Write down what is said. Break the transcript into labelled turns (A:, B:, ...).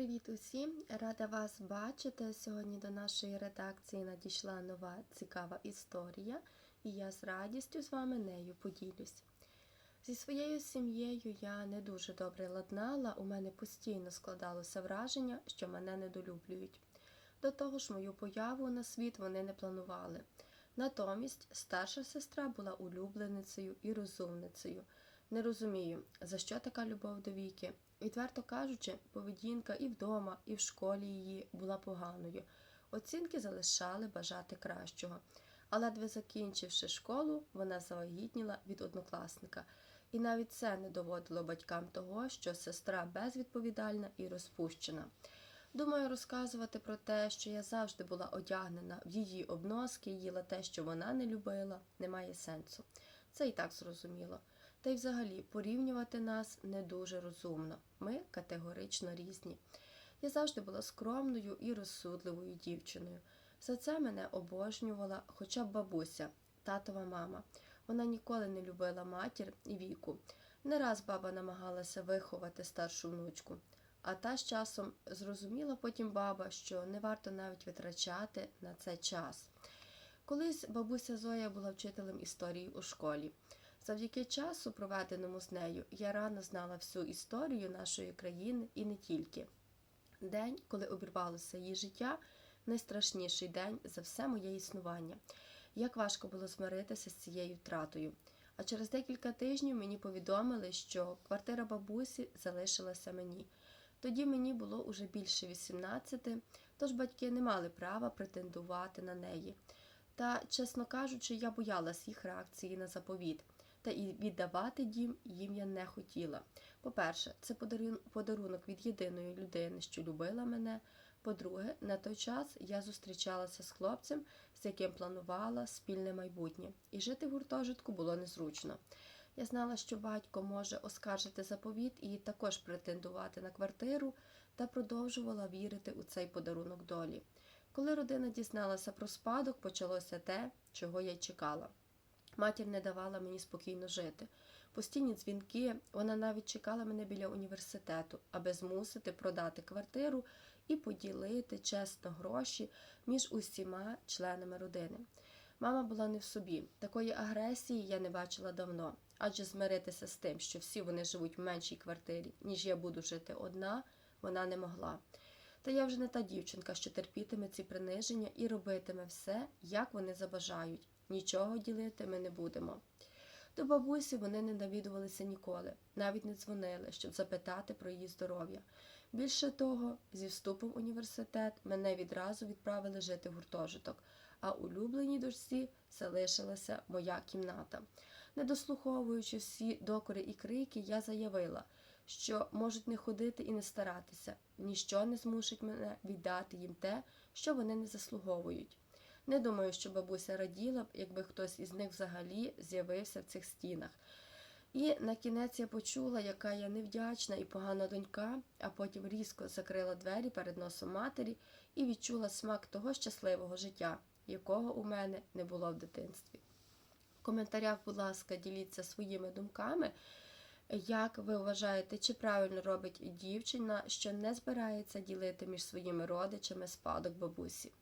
A: Привіт усім! Рада вас бачити. Сьогодні до нашої редакції надійшла нова цікава історія, і я з радістю з вами нею поділюсь. Зі своєю сім'єю я не дуже добре ладнала, у мене постійно складалося враження, що мене недолюблюють. До того ж, мою появу на світ вони не планували. Натомість старша сестра була улюбленицею і розумницею. Не розумію, за що така любов до віки. Відверто кажучи, поведінка і вдома, і в школі її була поганою. Оцінки залишали бажати кращого. А ледве закінчивши школу, вона завагітніла від однокласника. І навіть це не доводило батькам того, що сестра безвідповідальна і розпущена. Думаю, розказувати про те, що я завжди була одягнена в її обноски, їла те, що вона не любила, немає сенсу. Це і так зрозуміло. Та й взагалі порівнювати нас не дуже розумно. Ми категорично різні. Я завжди була скромною і розсудливою дівчиною. За це мене обожнювала хоча б бабуся, татова мама. Вона ніколи не любила матір і віку. Не раз баба намагалася виховати старшу внучку. А та з часом зрозуміла потім баба, що не варто навіть витрачати на це час. Колись бабуся Зоя була вчителем історії у школі. Завдяки часу, проведеному з нею, я рано знала всю історію нашої країни і не тільки. День, коли обірвалося її життя, найстрашніший день за все моє існування. Як важко було змиритися з цією втратою. А через декілька тижнів мені повідомили, що квартира бабусі залишилася мені. Тоді мені було уже більше 18, тож батьки не мали права претендувати на неї. Та, чесно кажучи, я боялась їх реакції на заповіт та і віддавати дім їм я не хотіла. По-перше, це подарунок від єдиної людини, що любила мене. По-друге, на той час я зустрічалася з хлопцем, з яким планувала спільне майбутнє, і жити в гуртожитку було незручно. Я знала, що батько може оскаржити заповіт і також претендувати на квартиру, та продовжувала вірити у цей подарунок долі. Коли родина дізналася про спадок, почалося те, чого я й чекала. Матір не давала мені спокійно жити. Постійні дзвінки, вона навіть чекала мене біля університету, аби змусити продати квартиру і поділити чесно гроші між усіма членами родини. Мама була не в собі. Такої агресії я не бачила давно, адже змиритися з тим, що всі вони живуть в меншій квартирі, ніж я буду жити одна, вона не могла. Та я вже не та дівчинка, що терпітиме ці приниження і робитиме все, як вони забажають. Нічого ділити ми не будемо. До бабусі вони не навідувалися ніколи, навіть не дзвонили, щоб запитати про її здоров'я. Більше того, зі вступом в університет мене відразу відправили жити в гуртожиток, а улюбленій дочці залишилася моя кімната. Не дослуховуючи всі докори і крики, я заявила, що можуть не ходити і не старатися, ніщо не змусить мене віддати їм те, що вони не заслуговують. Не думаю, що бабуся раділа б, якби хтось із них взагалі з'явився в цих стінах. І на кінець я почула, яка я невдячна і погана донька, а потім різко закрила двері перед носом матері і відчула смак того щасливого життя, якого у мене не було в дитинстві. В коментарях, будь ласка, діліться своїми думками. Як ви вважаєте, чи правильно робить дівчина, що не збирається ділити між своїми родичами спадок бабусі?